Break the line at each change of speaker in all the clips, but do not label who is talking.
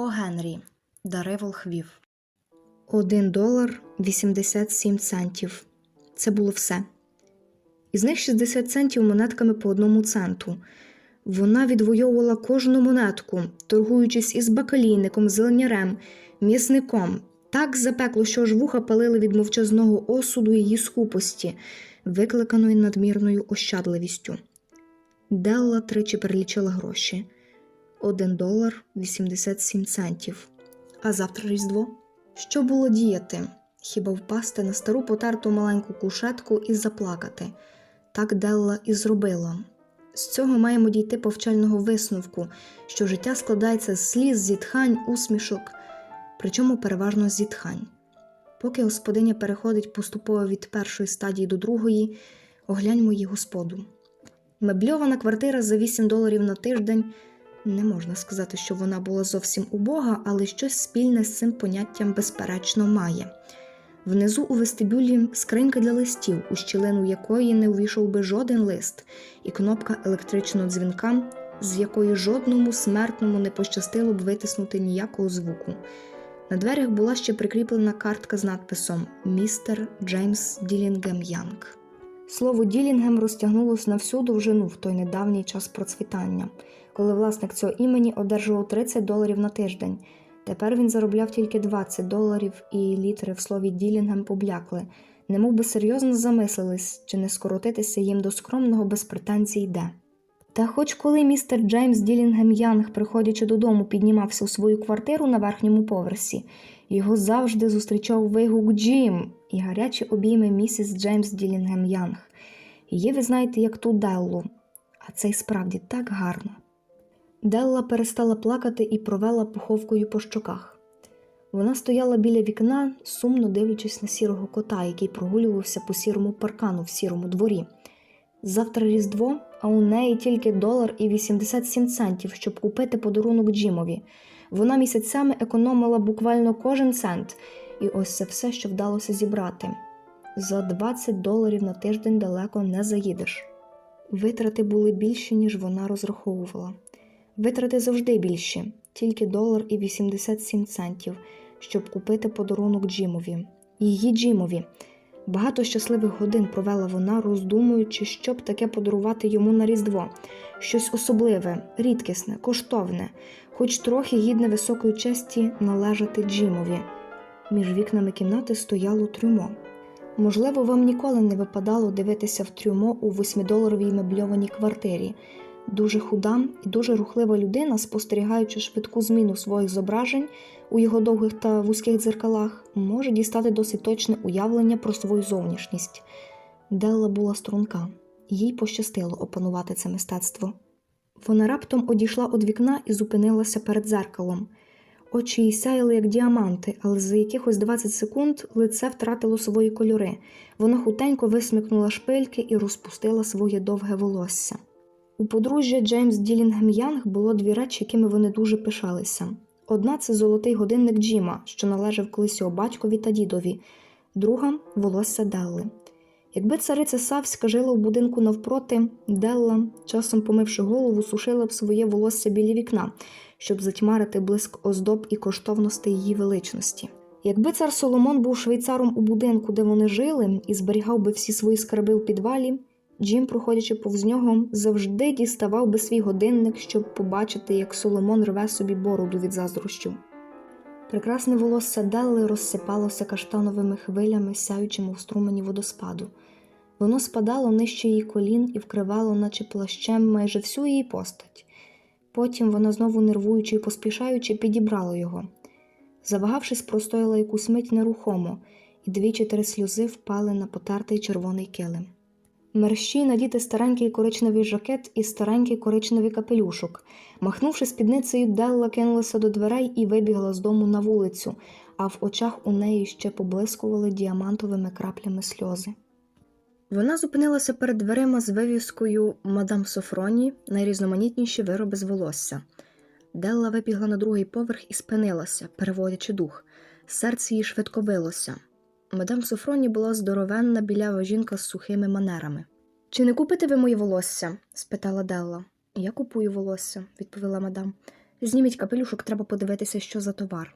О Генрі. Дари волхвів. Один долар 87 центів. Це було все. Із них 60 центів монетками по одному центу. Вона відвоювала кожну монетку, торгуючись із бакалійником, зеленярем, м'ясником. Так запекло, що аж вуха палили від мовчазного осуду її скупості, викликаної надмірною ощадливістю. Делла тричі перелічила гроші один долар 87 центів. А завтра Різдво? Що було діяти? Хіба впасти на стару потерту маленьку кушетку і заплакати? Так Делла і зробила. З цього маємо дійти повчального висновку, що життя складається з сліз, зітхань, усмішок, причому переважно зітхань. Поки господиня переходить поступово від першої стадії до другої, огляньмо її господу. Мебльована квартира за 8 доларів на тиждень. Не можна сказати, що вона була зовсім убога, але щось спільне з цим поняттям безперечно має. Внизу у вестибюлі скринька для листів, у щілину якої не увійшов би жоден лист, і кнопка електричного дзвінка, з якої жодному смертному не пощастило б витиснути ніякого звуку. На дверях була ще прикріплена картка з надписом Містер Джеймс Ділінгем Янг. Слово Ділінгем розтягнулось на всю довжину в той недавній час процвітання, коли власник цього імені одержував 30 доларів на тиждень. Тепер він заробляв тільки 20 доларів, і літери в слові Ділінгем поблякли, немов би серйозно замислились, чи не скоротитися їм до скромного без претензій де. Та хоч коли містер Джеймс Ділінгем Янг, приходячи додому, піднімався у свою квартиру на верхньому поверсі, його завжди зустрічав вигук Джим і гарячі обійми місіс Джеймс Ділінгем Янг. Її ви знаєте, як ту Деллу, а це й справді так гарно. Делла перестала плакати і провела пуховкою по щоках. Вона стояла біля вікна, сумно дивлячись на сірого кота, який прогулювався по сірому паркану в сірому дворі. Завтра Різдво, а у неї тільки долар і 87 центів, щоб купити подарунок Джимові. Вона місяцями економила буквально кожен цент, і ось це все, що вдалося зібрати. За 20 доларів на тиждень далеко не заїдеш. Витрати були більші, ніж вона розраховувала. Витрати завжди більші, тільки долар і 87 центів, щоб купити подарунок Джимові. Її Джимові. Багато щасливих годин провела вона, роздумуючи, що б таке подарувати йому на Різдво, щось особливе, рідкісне, коштовне, хоч трохи гідне високої честі належати Джимові. Між вікнами кімнати стояло трюмо. Можливо, вам ніколи не випадало дивитися в трюмо у восьмидоларовій мебльованій квартирі. Дуже худа і дуже рухлива людина, спостерігаючи швидку зміну своїх зображень у його довгих та вузьких дзеркалах, може дістати досить точне уявлення про свою зовнішність. Делла була струнка, їй пощастило опанувати це мистецтво. Вона раптом одійшла від вікна і зупинилася перед дзеркалом. Очі їй сяяли, як діаманти, але за якихось 20 секунд лице втратило свої кольори. Вона хутенько висмикнула шпильки і розпустила своє довге волосся. У подружжя Джеймс Ділінгем Янг було дві речі, якими вони дуже пишалися. Одна це золотий годинник Джима, що належав колись його батькові та дідові, друга волосся Делли. Якби цариця Савська жила в будинку навпроти, Делла, часом помивши голову, сушила б своє волосся біля вікна, щоб затьмарити блиск оздоб і коштовностей її величності. Якби цар Соломон був швейцаром у будинку, де вони жили, і зберігав би всі свої скарби в підвалі, Джим, проходячи повз нього, завжди діставав би свій годинник, щоб побачити, як Соломон рве собі бороду від заздрощів. Прекрасне волосся Делли розсипалося каштановими хвилями, сяючими в струмені водоспаду. Воно спадало нижче її колін і вкривало, наче плащем, майже всю її постать. Потім вона знову нервуючи і поспішаючи, підібрала його. Завагавшись, простояла якусь мить нерухомо, і дві-чотири сльози впали на потертий червоний килим. Мерщій надіти старенький коричневий жакет і старенький коричневий капелюшок. Махнувши спідницею, Делла кинулася до дверей і вибігла з дому на вулицю, а в очах у неї ще поблискували діамантовими краплями сльози. Вона зупинилася перед дверима з вивіскою Мадам Софроні найрізноманітніші вироби з волосся. Делла вибігла на другий поверх і спинилася, переводячи дух. Серце її швидко билося. Мадам Софроні була здоровенна білява жінка з сухими манерами. Чи не купите ви моє волосся? спитала Делла. Я купую волосся, відповіла мадам. Зніміть капелюшок, треба подивитися, що за товар.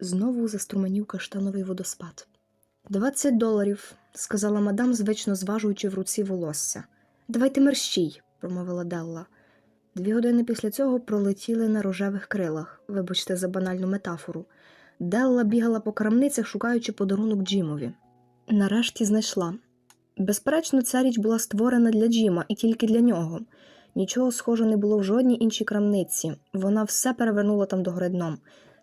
Знову заструменів каштановий водоспад. Двадцять доларів, сказала мадам, звично зважуючи в руці волосся. Давайте мерщій, промовила Делла. Дві години після цього пролетіли на рожевих крилах, вибачте за банальну метафору. Делла бігала по крамницях, шукаючи подарунок Джимові. Нарешті знайшла. Безперечно, ця річ була створена для Джима і тільки для нього. Нічого схожого не було в жодній іншій крамниці. Вона все перевернула там догори дном.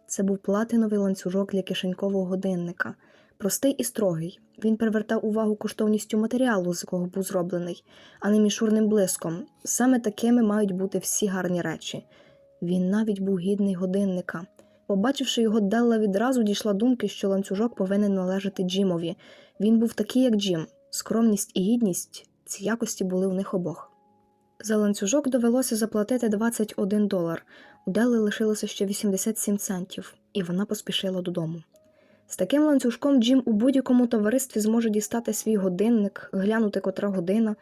Це був платиновий ланцюжок для кишенькового годинника. Простий і строгий. Він привертав увагу коштовністю матеріалу, з якого був зроблений, а не мішурним блиском. Саме такими мають бути всі гарні речі. Він навіть був гідний годинника. Побачивши його, Делла відразу дійшла думки, що ланцюжок повинен належати Джимові. Він був такий, як Джим. Скромність і гідність ці якості були у них обох. За ланцюжок довелося заплатити 21 долар. У Делли лишилося ще 87 центів, і вона поспішила додому. З таким ланцюжком Джим у будь-якому товаристві зможе дістати свій годинник, глянути котра година,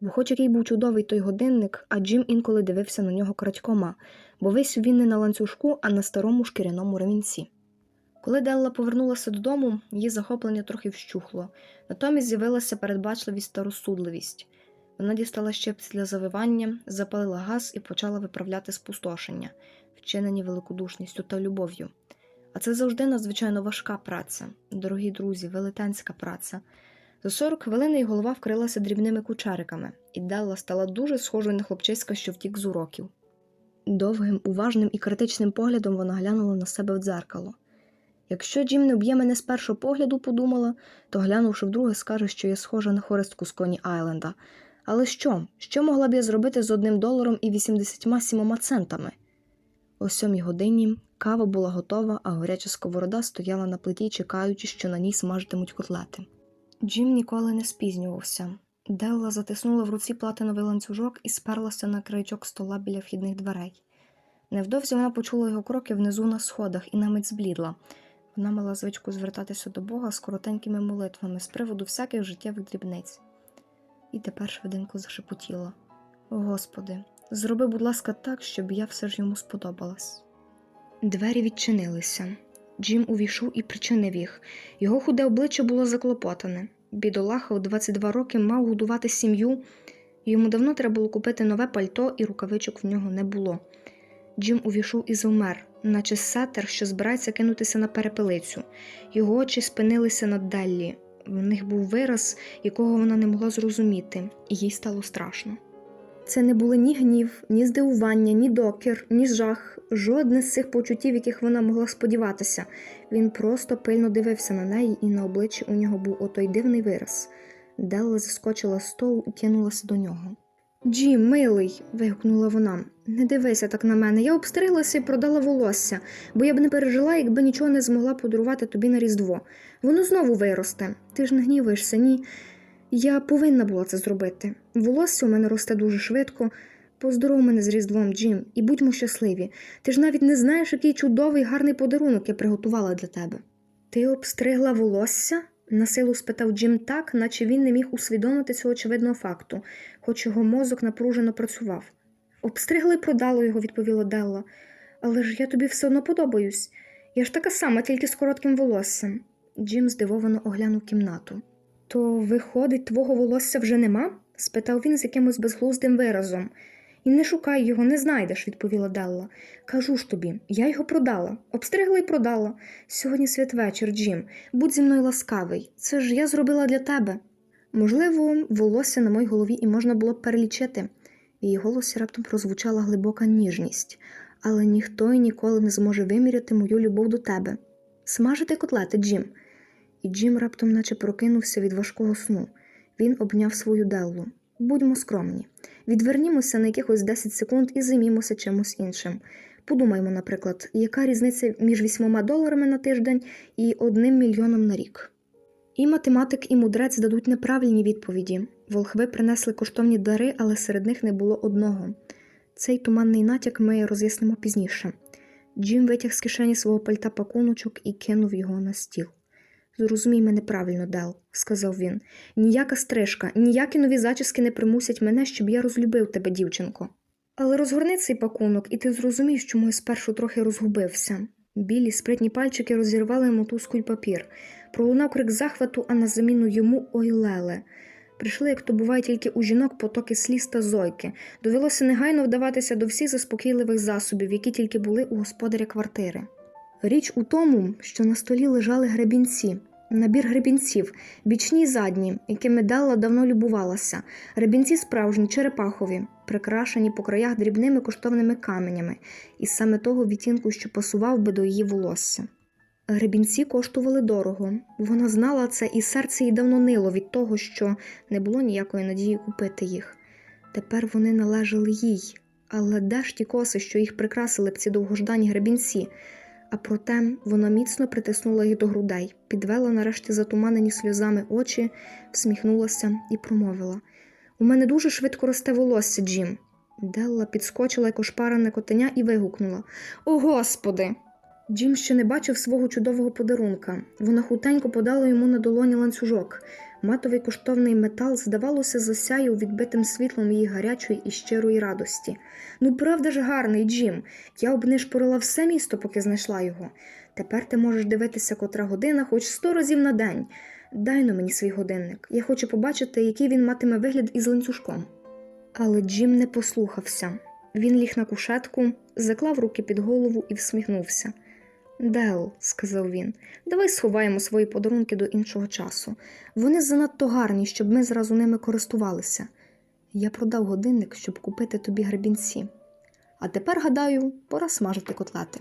бо хоч який був чудовий той годинник, а Джим інколи дивився на нього крадькома, бо весь він не на ланцюжку, а на старому шкіряному ремінці. Коли Делла повернулася додому, її захоплення трохи вщухло, натомість з'явилася передбачливість та розсудливість. Вона дістала щепці для завивання, запалила газ і почала виправляти спустошення, вчинені великодушністю та любов'ю. А це завжди надзвичайно важка праця, дорогі друзі, велетенська праця. За 40 хвилин її голова вкрилася дрібними кучериками, і Делла стала дуже схожою на хлопчиська, що втік з уроків. Довгим, уважним і критичним поглядом вона глянула на себе в дзеркало. Якщо Джим не вб'є мене з першого погляду, подумала, то глянувши вдруге, скаже, що я схожа на хористку з Коні Айленда. Але що? Що могла б я зробити з одним доларом і 87 центами? О сьомій годині кава була готова, а горяча сковорода стояла на плиті, чекаючи, що на ній смажитимуть котлети. Джим ніколи не спізнювався. Делла затиснула в руці платиновий ланцюжок і сперлася на краєчок стола біля вхідних дверей. Невдовзі вона почула його кроки внизу на сходах і на мить зблідла. Вона мала звичку звертатися до Бога з коротенькими молитвами з приводу всяких життєвих дрібниць. І тепер швиденько зашепотіла. Господи, зроби, будь ласка, так, щоб я все ж йому сподобалась. Двері відчинилися. Джим увійшов і причинив їх. Його худе обличчя було заклопотане. Бідолаха у 22 роки мав годувати сім'ю. Йому давно треба було купити нове пальто, і рукавичок в нього не було. Джим увійшов і завмер, наче сетер, що збирається кинутися на перепелицю. Його очі спинилися над Деллі. В них був вираз, якого вона не могла зрозуміти, і їй стало страшно. Це не були ні гнів, ні здивування, ні докір, ні жах, жодне з цих почуттів, яких вона могла сподіватися. Він просто пильно дивився на неї, і на обличчі у нього був отой дивний вираз. Делла заскочила з столу і кинулася до нього. Джим, милий, вигукнула вона, не дивися так на мене. Я обстриглася і продала волосся, бо я б не пережила, якби нічого не змогла подарувати тобі на Різдво. Воно знову виросте. Ти ж не гніваєшся, ні. Я повинна була це зробити. Волосся у мене росте дуже швидко. Поздоров мене з Різдвом, Джим, і будьмо щасливі. Ти ж навіть не знаєш, який чудовий гарний подарунок я приготувала для тебе. Ти обстригла волосся? насилу спитав Джим так, наче він не міг усвідомити цього очевидного факту, хоч його мозок напружено працював. Обстригла і продала його, відповіла Делла. Але ж я тобі все одно подобаюсь. Я ж така сама, тільки з коротким волоссям. Джим здивовано оглянув кімнату. То, виходить, твого волосся вже нема? спитав він з якимось безглуздим виразом. І не шукай його, не знайдеш, відповіла Делла. Кажу ж тобі, я його продала, обстригла і продала. Сьогодні святвечір, Джим, будь зі мною ласкавий. Це ж я зробила для тебе. Можливо, волосся на моїй голові і можна було б перелічити. В її голосі раптом прозвучала глибока ніжність, але ніхто і ніколи не зможе виміряти мою любов до тебе. Смажити котлети, Джим. І Джим раптом наче прокинувся від важкого сну. Він обняв свою Деллу. Будьмо скромні. Відвернімося на якихось 10 секунд і займімося чимось іншим. Подумаймо, наприклад, яка різниця між 8 доларами на тиждень і одним мільйоном на рік. І математик, і мудрець дадуть неправильні відповіді. Волхви принесли коштовні дари, але серед них не було одного. Цей туманний натяк ми роз'яснимо пізніше. Джим витяг з кишені свого пальта пакуночок і кинув його на стіл. Зрозумій мене правильно, Дел, сказав він. Ніяка стрижка, ніякі нові зачіски не примусять мене, щоб я розлюбив тебе, дівчинко. Але розгорни цей пакунок, і ти зрозумієш, чому я спершу трохи розгубився. Білі спритні пальчики розірвали мотузку й папір. Пролунав крик захвату, а на заміну йому ой леле. Прийшли, як то буває тільки у жінок, потоки сліз та зойки. Довелося негайно вдаватися до всіх заспокійливих засобів, які тільки були у господаря квартири. Річ у тому, що на столі лежали гребінці, набір гребінців, бічні й задні, якими Делла давно любувалася. Гребінці справжні, черепахові, прикрашені по краях дрібними коштовними каменями, і саме того відтінку, що пасував би до її волосся. Гребінці коштували дорого. Вона знала це, і серце їй давно нило від того, що не було ніякої надії купити їх. Тепер вони належали їй, але де ж ті коси, що їх прикрасили б ці довгождані гребінці? А проте вона міцно притиснула її до грудей, підвела нарешті затуманені сльозами очі, всміхнулася і промовила: У мене дуже швидко росте волосся, Джим. Делла підскочила як ошпарене котеня і вигукнула: О, Господи! Джим ще не бачив свого чудового подарунка. Вона хутенько подала йому на долоні ланцюжок. Матовий коштовний метал, здавалося, засяяв відбитим світлом її гарячої і щирої радості. Ну, правда ж гарний, Джим. Я обнишпорила все місто, поки знайшла його. Тепер ти можеш дивитися котра година хоч сто разів на день. Дай но мені свій годинник. Я хочу побачити, який він матиме вигляд із ланцюжком. Але Джим не послухався. Він ліг на кушетку, заклав руки під голову і всміхнувся. Дел, сказав він, давай сховаємо свої подарунки до іншого часу. Вони занадто гарні, щоб ми зразу ними користувалися. Я продав годинник, щоб купити тобі гребінці. А тепер, гадаю, пора смажити котлети.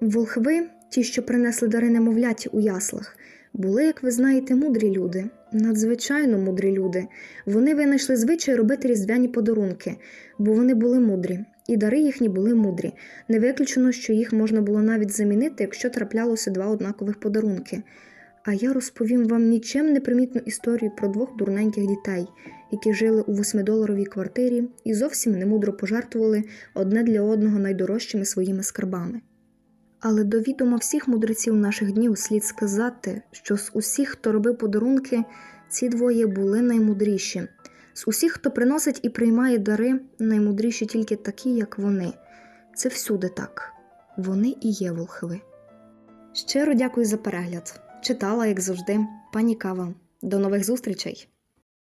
Волхви, ті, що принесли дари немовляті у яслах, були, як ви знаєте, мудрі люди, надзвичайно мудрі люди. Вони винайшли звичай робити різдвяні подарунки, бо вони були мудрі, і дари їхні були мудрі. Не виключено, що їх можна було навіть замінити, якщо траплялося два однакових подарунки. А я розповім вам нічим не примітну історію про двох дурненьких дітей, які жили у восьмидоларовій квартирі і зовсім немудро пожертвували одне для одного найдорожчими своїми скарбами. Але до відома всіх мудреців наших днів слід сказати, що з усіх, хто робив подарунки, ці двоє були наймудріші. З усіх, хто приносить і приймає дари, наймудріші тільки такі, як вони. Це всюди так. Вони і є волхви. Щиро дякую за перегляд. Читала, як завжди, пані Кава. До нових зустрічей!